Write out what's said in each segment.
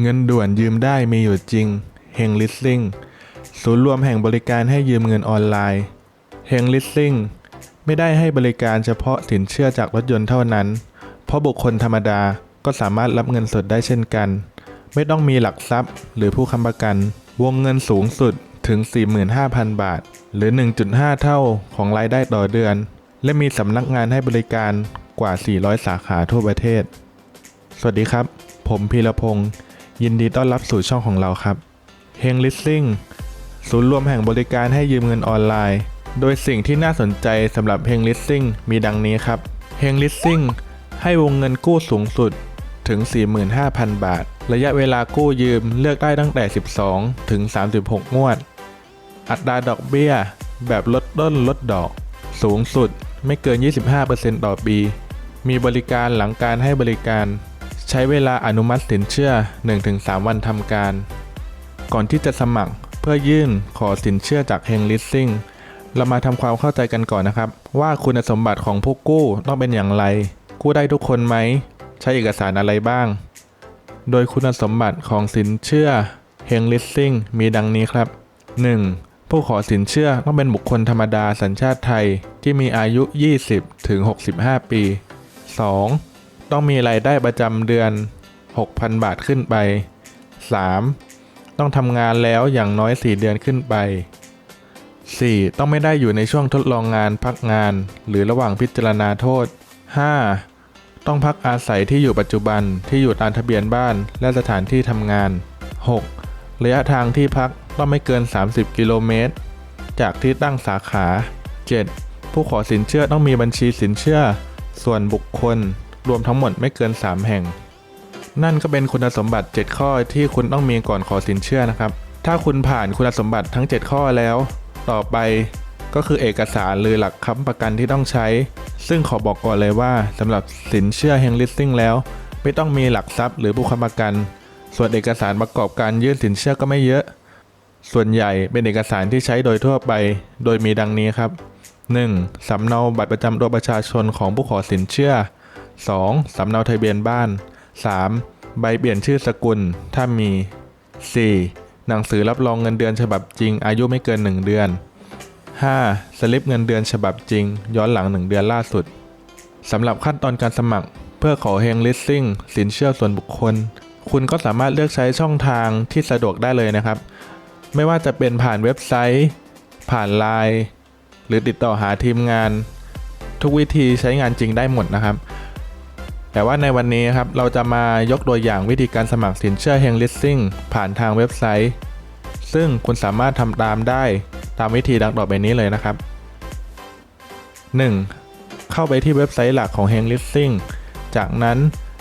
เงินด่วนยืมได้มีอยู่จริงเฮงลิสซิ่งศูนย์รวมแห่งบริการให้ยืมเงินออนไลน์เฮงลิสซิ่งไม่ได้ให้บริการเฉพาะสินเชื่อจากรถยนต์เท่านั้น เพราะบุคคลธรรมดาก็สามารถรับเงินสดได้เช่นกัน ไม่ต้องมีหลักทรัพย์ หรือผู้ค้ำประกัน วงเงินสูงสุดถึง 45,000 บาท หรือ 1.5 เท่าของรายได้ต่อเดือน และมีสำนักงานให้บริการกว่า 400 สาขาทั่วประเทศ สวัสดีครับ ผมพีรพงศ์ ยินดีต้อนรับสู่ช่องของเราครับเฮงลิสซิ่งศูนย์รวมแห่งบริการให้ยืมเงินออนไลน์ โดยสิ่งที่น่าสนใจสำหรับเฮงลิสซิ่งมีดังนี้ครับเฮงลิสซิ่งให้วงเงินกู้สูงสุดถึง 45,000 บาท ระยะเวลากู้ยืมเลือกได้ตั้งแต่ 12 ถึง 36 งวด อัตราดอกเบี้ย แบบลดต้นลดดอก สูงสุดไม่เกิน 25%ต่อปี มีบริการหลังการให้บริการ ใช้เวลาอนุมัติสินเชื่อ 1-3 วันทำการ ก่อนที่จะสมัครเพื่อยื่นขอสินเชื่อจากเฮงลิสซิ่งเรามาทำความเข้าใจกันก่อนนะครับ ว่าคุณสมบัติของผู้กู้ต้องเป็นอย่างไร กู้ได้ทุกคนไหม ใช้เอกสารอะไรบ้าง โดยคุณสมบัติของสินเชื่อเฮงลิสซิ่งมีดังนี้ครับ 1. ผู้ขอสินเชื่อต้องเป็นบุคคลธรรมดาสัญชาติไทยที่มีอายุ 20-65 ปี 2. ต้องมีรายได้ประจำเดือน 6,000 บาทขึ้นไป 3. ต้องทำงานแล้วอย่างน้อย 4 เดือนขึ้นไป 4. ต้องไม่ได้อยู่ในช่วงทดลองงานพักงาน หรือระหว่างพิจารณาโทษ 5. ต้องพักอาศัยที่อยู่ปัจจุบันที่อยู่ตามทะเบียนบ้านและสถานที่ทำงาน 6. ระยะทางที่พักต้องไม่เกิน 30 กิโลเมตร จากที่ตั้งสาขา 7. ผู้ขอสินเชื่อต้องมีบัญชีสินเชื่อ ส่วนบุคคล รวมทั้งหมดไม่เกิน 3 แห่ง นั่นก็เป็นคุณสมบัติ 7 ข้อที่คุณต้องมีก่อนขอสินเชื่อนะครับ ถ้าคุณผ่านคุณสมบัติทั้ง 7 ข้อแล้ว ต่อไปก็คือเอกสารหรือหลักค้ำประกันที่ต้องใช้ ซึ่งขอบอกก่อนเลยว่าสำหรับสินเชื่อเฮงลิสซิ่งแล้ว ไม่ต้องมีหลักทรัพย์หรือผู้ค้ำประกัน ส่วนเอกสารประกอบการยื่นสินเชื่อก็ไม่เยอะ ส่วนใหญ่เป็นเอกสารที่ใช้โดยทั่วไป โดยมีดังนี้ครับ 1. สำเนาบัตรประจำตัวประชาชนของผู้ขอสินเชื่อ 2. สำเนาทะเบียนบ้าน 3. ใบเปลี่ยนชื่อสกุล ถ้ามี 4. หนังสือรับรองเงินเดือนฉบับจริง อายุไม่เกิน 1 เดือน 5. สลิปเงินเดือนฉบับจริง ย้อนหลัง 1 เดือนล่าสุดสำหรับขั้นตอนการสมัคร เพื่อขอเฮงลิสซิ่งสินเชื่อส่วนบุคคล คุณก็สามารถเลือกใช้ช่องทางที่สะดวกได้เลยนะครับ ไม่ว่าจะเป็นผ่านเว็บไซต์ ผ่านไลน์หรือติดต่อหาทีมงาน ทุกวิธีใช้งานจริงได้หมดนะครับ แต่ว่าในวันนี้ครับเราจะมายกตัวอย่างวิธีการสมัครสินเชื่อเฮงลิสซิ่งผ่านทางเว็บไซต์ ซึ่งคุณสามารถทำตามได้ตามวิธีดังต่อไปนี้เลยนะครับ 1. เข้าไปที่เว็บไซต์หลักของ h e n g Leasing จากนั้น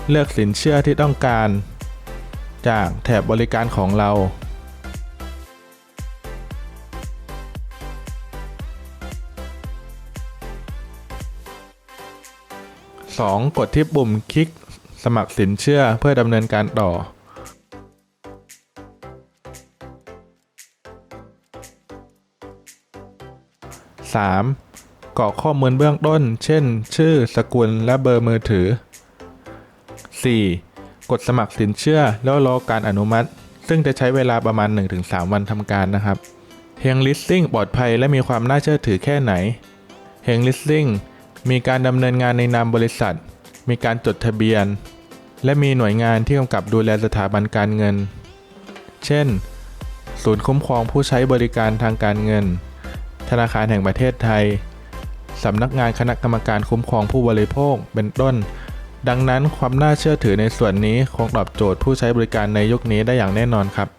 เลือกสินเชื่อที่ต้องการ จากแถบบริการของเรา 2. กดที่ปุ่มคลิกสมัครสินเชื่อเพื่อดำเนินการต่อ 3. กรอกข้อมูลเบื้องต้น เช่น ชื่อ สกุล และเบอร์มือถือ 4. กดสมัครสินเชื่อแล้วรอการอนุมัติ ซึ่งจะใช้เวลาประมาณ 1-3 วันทำการนะครับเฮงลิสซิ่งปลอดภัยและมีความน่าเชื่อถือแค่ไหนเฮงลิสซิ่ง มีการดำเนินงานในนามบริษัท มีการจดทะเบียน และมีหน่วยงานที่กำกับดูแลสถาบันการเงิน เช่น ศูนย์คุ้มครองผู้ใช้บริการทางการเงิน ธนาคารแห่งประเทศไทยสำนักงานคณะกรรมการคุ้มครองผู้บริโภคเป็นต้น ดังนั้นความน่าเชื่อถือในส่วนนี้คงตอบโจทย์ผู้ใช้บริการในยุคนี้ได้อย่างแน่นอนครับ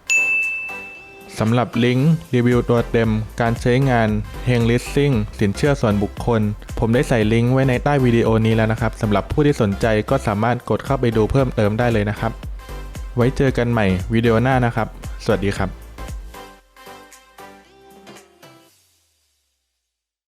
สำหรับลิงก์รีวิวตัวเต็ม การใช้งานเฮงลิสซิ่งสินเชื่อส่วนบุคคล ผมได้ใส่ลิงก์ไว้ในใต้วิดีโอนี้แล้วนะครับสำหรับผู้ที่สนใจก็สามารถกดเข้าไปดูเพิ่มเติมได้เลยนะครับ ไว้เจอกันใหม่วิดีโอหน้านะครับ สวัสดีครับ